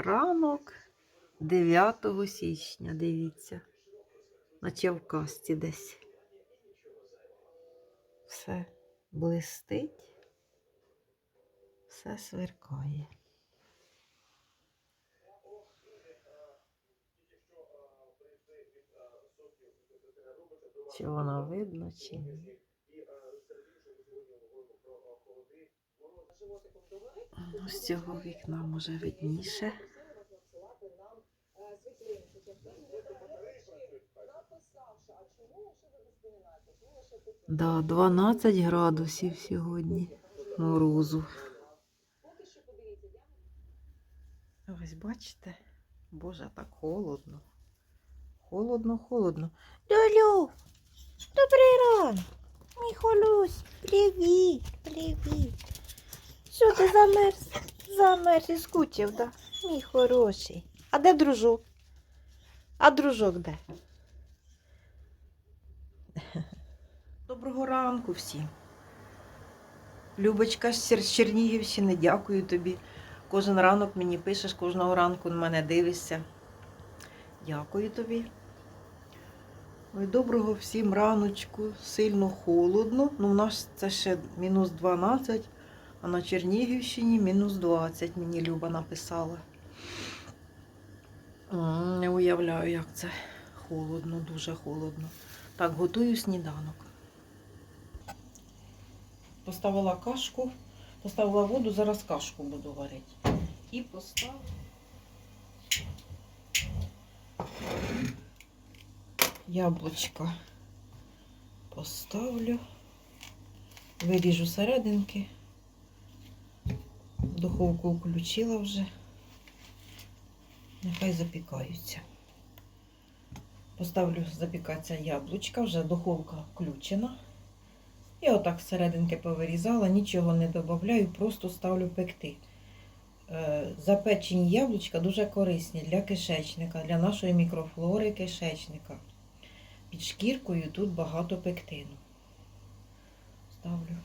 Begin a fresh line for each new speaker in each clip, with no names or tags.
Ранок 9 січня, дивіться. Наче в касті десь. Все блистить, все сверкає. Чи воно видно, чи ні? З цього вікна може видніше. Да, 12 градусів сьогодні морозу. Ось бачите, Боже, так холодно. Холодно, холодно. Лю-лю, добрий ранок. Мій холусь, привіт, привіт. Що ти замерз? Замерз і скучив, да? Мій хороший. А де дружок? А дружок де? Доброго ранку всім. Любочка з Чернігівщини, дякую тобі. Кожен ранок мені пишеш, кожного ранку на мене дивишся. Дякую тобі. Ой, доброго всім раночку. Сильно холодно. Ну, у нас це ще мінус 12, а на Чернігівщині мінус 20, мені Люба написала. Не уявляю, як це холодно, дуже холодно. Так, готую сніданок. Поставила кашку, поставила воду, зараз кашку буду варити. І поставила. Яблучко поставлю, виріжу серединки, духовку включила вже, нехай запікаються. Поставлю запікатися яблучка, вже духовка включена. І отак серединки повирізала, нічого не додаю, просто ставлю пекти. Е, Запечені яблучка дуже корисні для кишечника, для нашої мікрофлори кишечника. Під шкіркою тут багато пектину. Ставлю.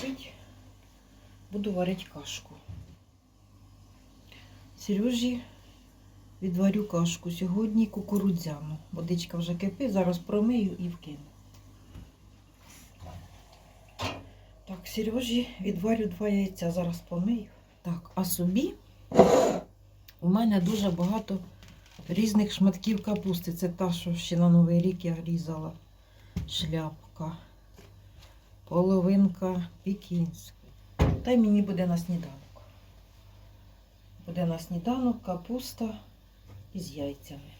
Закипить. Буду варити кашку. Сережі відварю кашку. Сьогодні кукурудзяну. Водичка вже кипить, зараз промию і вкину. Так, Сережі відварю два яйця, зараз помию. Так, а собі у мене дуже багато різних шматків капусти. Це та, що ще на Новий рік я різала. Шляпка, половинка пікінська. Та й мені буде на сніданок. Буде на сніданок капуста із яйцями.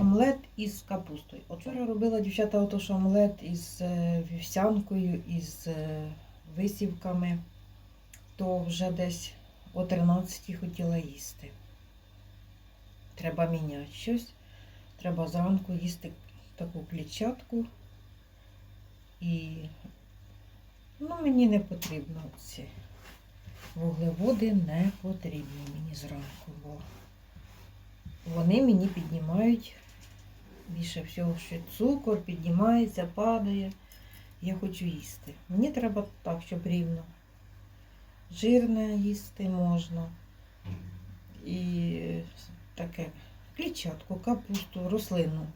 Омлет із капустою. Вчора робила дівчата ото ж омлет із е, вівсянкою, із е, висівками, то вже десь о 13 хотіла їсти. Треба міняти щось. Треба зранку їсти таку клітчатку. І ну, мені не потрібно ці вуглеводи не потрібні мені зранку, бо вони мені піднімають більше всього, що цукор піднімається, падає. Я хочу їсти. Мені треба так, щоб рівно. Жирне їсти можна. І таке клітчатку, капусту, рослинну.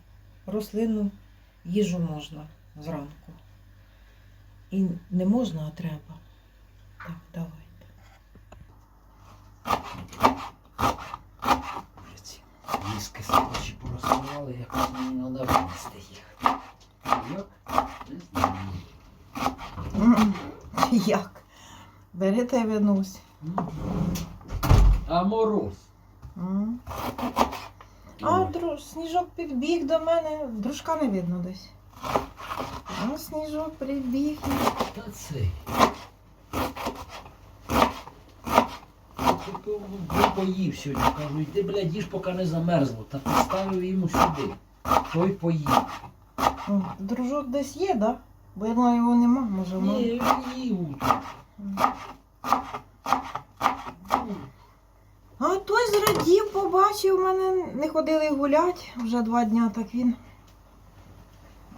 Рослинну їжу можна зранку. І не можна, а треба. Так, давайте.
Мізки схочі порозсували, якось мені треба винести їх. Як? Не знаю.
Як? Бери та й винусь.
А мороз?
А, друж, сніжок підбіг до мене, дружка не видно десь. А сніжок прибіг.
Та цей. Ну, поїв сьогодні. Кажу, йди, блядь, їж, поки не замерзло. Та поставив йому сюди. Той поїв.
Дружок десь є, да? Бо я думаю, його нема, може
Ні,
мав.
він їв.
А той зрадів, побачив мене, не ходили гулять вже два дня, так він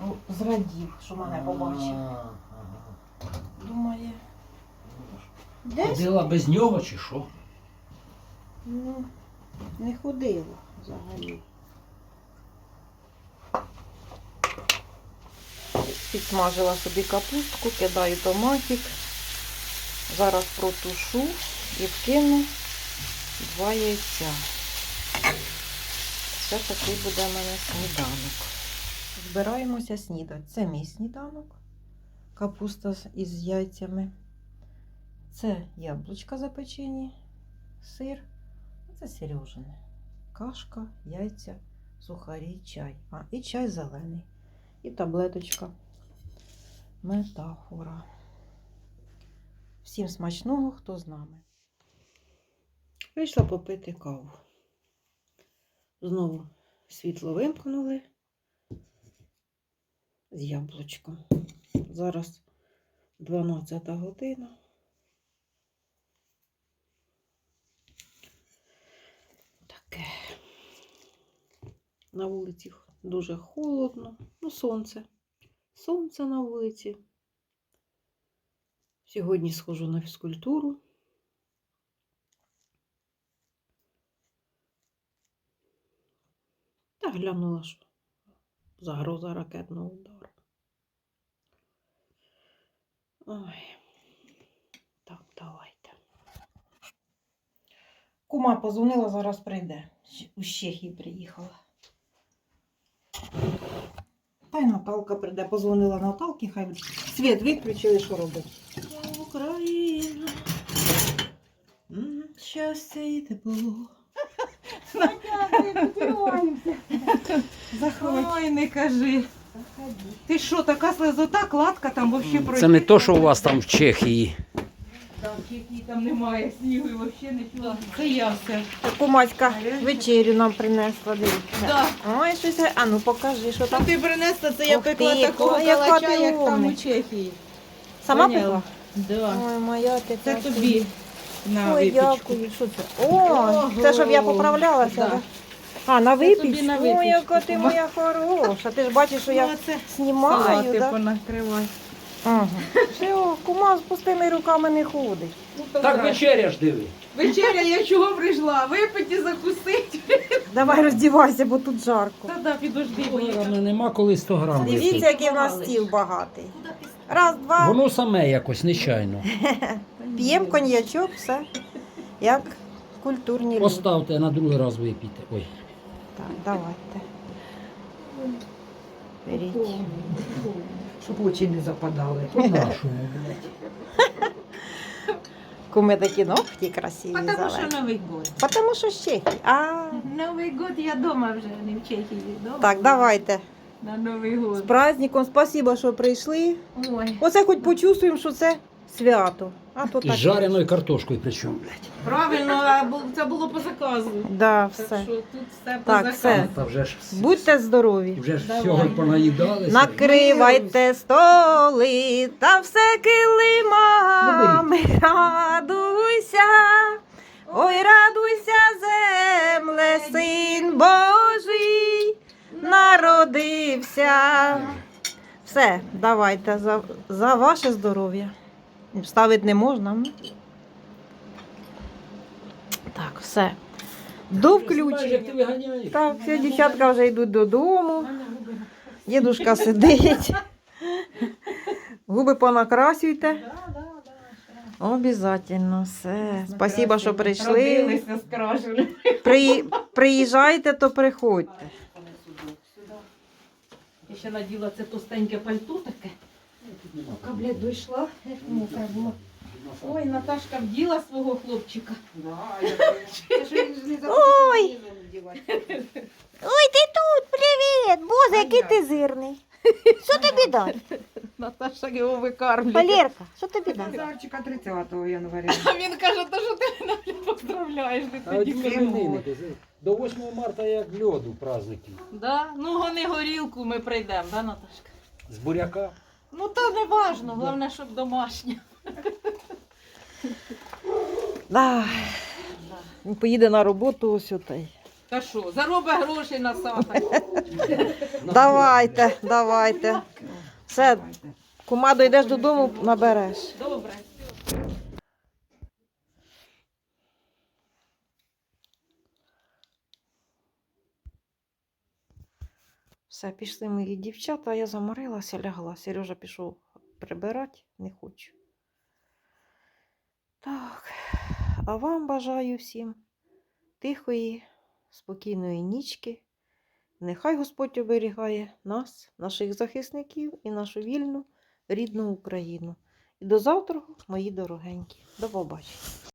о, зрадів, що мене побачив.
А, ага.
Думає,
Десь?
Ходила без нього чи що?
Ну, не ходила взагалі.
Підсмажила собі капустку, кидаю томатик. Зараз протушу і вкину два яйця. Це такий буде в мене сніданок. Збираємося снідати. Це мій сніданок. Капуста із яйцями. Це яблучка запечені, сир. Це Сережине. Кашка, яйця, сухарі, чай. А, і чай зелений. І таблеточка. Метафора. Всім смачного, хто з нами. Вийшла попити каву. Знову світло вимкнули з яблучком. Зараз 12 година. Таке. На вулиці дуже холодно. Ну, сонце. Сонце на вулиці. Сьогодні схожу на фізкультуру. Та глянула, що загроза ракетного удару. Ой. Так, давайте. Кума позвонила, зараз прийде. У Чехії приїхала. Та й Наталка прийде, позвонила Наталки, хай світ виключили, що робить. Україна. Щастя і тепло.
Заходь.
Ой, не кажи. Ти що, така слезота, кладка там вообще пройти?
Це не то, що у вас там в Чехії.
Да, в Чехії там немає снігу і вообще нічого. Це я все.
Кумацька вечерю нам принесла, дивіться.
Да.
Ой, щось. А ну покажи, що
Та
там.
ти принесла, це
я пекла такого калача, як там у
Чехії.
Сама
поняла.
пекла?
Да.
Ой, моя ти
Це
красуня.
тобі на
Ой,
випічку.
дякую. Що це? О, це щоб я поправлялася.
Да.
А, на випічку.
на
Ой, яка
випічку,
ти моя хороша. Ти ж бачиш, що
Ну,
я
а це
знімаю,
салати
да?
понакривай.
Ага. Все, кума з пустими руками не ходить.
Ну,
Так вечеря ж диви.
Вечеря я чого прийшла? Випити, закусити.
Давай роздівайся, бо тут жарко.
Та да, підожди, бо я
нема коли 100 грам
Дивіться, який в нас стіл багатий. Раз, два,
Воно саме якось нечайно.
п'ємо коньячок, все. Як культурні люди.
Поставте на другий раз випійте. Ой.
Так, давайте. Беріть.
щоб очі не западали.
По нашому, блядь.
Куми такі ногті красиві
Потому що
зелені.
Новий год.
Потому що ще. А,
Новий год я вдома вже, не в Чехії. Дома.
так, давайте.
На Новий год.
З праздником, спасибо, що прийшли.
Ой.
Оце хоч почувствуємо, що це свято. А то
І
так.
з жареною картошкою причому, блядь.
Правильно, а бу- це було по заказу.
Да,
Так
все.
що тут все по
Так,
заказу.
все.
Та вже ж
Будьте здорові.
вже ж всього понаїдалися.
Накривайте столи та все килимами. Радуйся, ой, радуйся, земле, син Божий народився. Все, давайте за, за ваше здоров'я. Ставити не можна. Так, все. До включення. Так, все, дівчатка вже йдуть додому. Дідушка сидить. Губи понакрасюйте. Обязательно, все. Спасибо, що прийшли. При... Приїжджайте, то приходьте.
Я ще наділа це тостеньке пальто таке. Поки, блядь, дійшла, як мука була. Ой, Наташка вділа свого хлопчика.
Ой! Ой, ти тут, привіт! Боже, який ти зирний. Що тобі дати?
Наташа його викармлює.
Валерка, що тобі дати?
Назарчика 30 января.
А він каже, то що ти мене поздравляєш, не
А
тоді
от До 8 марта як льоду праздники.
Да? Ну, гони горілку, ми прийдемо, да, Наташка?
З буряка.
Ну, то не важно, головне, щоб домашня.
Да. Поїде на роботу ось отай.
Та що, зароби гроші на сахар.
Давайте, давайте. Все, кума, дойдеш додому, набереш.
Добре.
Все, пішли мої дівчата, я заморилася, лягла. Сережа пішов прибирати, не хочу. Так, а вам бажаю всім тихої, спокійної нічки. Нехай Господь оберігає нас, наших захисників і нашу вільну рідну Україну. І до завтра, мої дорогенькі. До побачення.